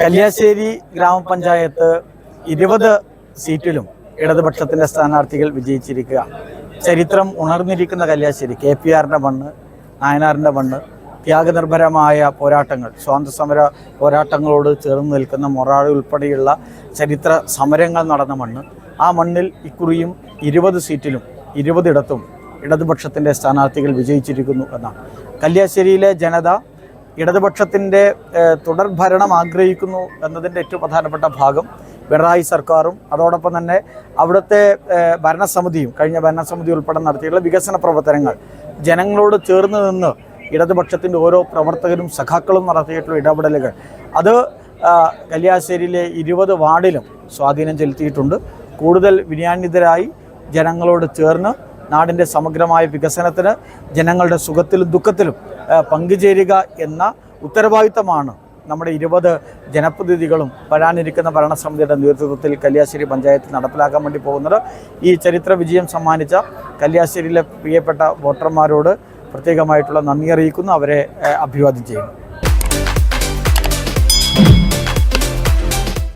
കല്യാശ്ശേരി ഗ്രാമപഞ്ചായത്ത് ഇരുപത് സീറ്റിലും ഇടതുപക്ഷത്തിന്റെ സ്ഥാനാർത്ഥികൾ വിജയിച്ചിരിക്കുക. ചരിത്രം ഉണർന്നിരിക്കുന്ന കല്യാശ്ശേരി കെ പി ആറിന്റെ മണ്ണ് നായനാറിന്റെ മണ്ണ് ത്യാഗനിർഭരമായ പോരാട്ടങ്ങൾ സ്വാതന്ത്ര്യ സമര പോരാട്ടങ്ങളോട് ചേർന്ന് നിൽക്കുന്ന മൊറാളി ഉൾപ്പെടെയുള്ള ചരിത്ര സമരങ്ങൾ നടന്ന മണ്ണ്. ആ മണ്ണിൽ ഇക്കുറിയും ഇരുപത് സീറ്റിലും ഇരുപതിടത്തും ഇടതുപക്ഷത്തിന്റെ സ്ഥാനാർത്ഥികൾ വിജയിച്ചിരിക്കുന്നു എന്നാണ്. കല്യാശ്ശേരിയിലെ ജനത ഇടതുപക്ഷത്തിന്റെ തുടർ ഭരണം ആഗ്രഹിക്കുന്നു എന്നതിന്റെ ഏറ്റവും പ്രധാനപ്പെട്ട ഭാഗം പിണറായി സർക്കാരും അതോടൊപ്പം തന്നെ അവിടുത്തെ ഭരണസമിതിയും കഴിഞ്ഞ ഭരണസമിതി ഉൾപ്പെടെ നടത്തിയിട്ടുള്ള വികസന പ്രവർത്തനങ്ങൾ ജനങ്ങളോട് ചേർന്ന് നിന്ന് ഇടതുപക്ഷത്തിന്റെ ഓരോ പ്രവർത്തകരും സഖാക്കളും നടത്തിയിട്ടുള്ള ഇടപെടലുകൾ. അത് കല്യാശ്ശേരിയിലെ ഇരുപത് വാർഡിലും സ്വാധീനം ചെലുത്തിയിട്ടുണ്ട്. കൂടുതൽ വിനയാന്വിതരായി ജനങ്ങളോട് ചേർന്ന് നാടിന്റെ സമഗ്രമായ വികസനത്തിന് ജനങ്ങളുടെ സുഖത്തിലും ദുഃഖത്തിലും പങ്കുചേരുക എന്ന ഉത്തരവാദിത്തമാണ് നമ്മുടെ ഇരുപത് ജനപ്രതിനിധികളും വരാനിരിക്കുന്ന ഭരണസമിതിയുടെ നേതൃത്വത്തിൽ കല്യാശ്ശേരി പഞ്ചായത്തിൽ നടപ്പിലാക്കാൻ വേണ്ടി പോകുന്നത്. ഈ ചരിത്ര വിജയം സമ്മാനിച്ച കല്യാശ്ശേരിയിലെ പ്രിയപ്പെട്ട വോട്ടർമാരോട് പ്രത്യേകമായിട്ടുള്ള നന്ദി അറിയിക്കുന്നു. അവരെ അഭിവാദ്യം ചെയ്യുന്നു.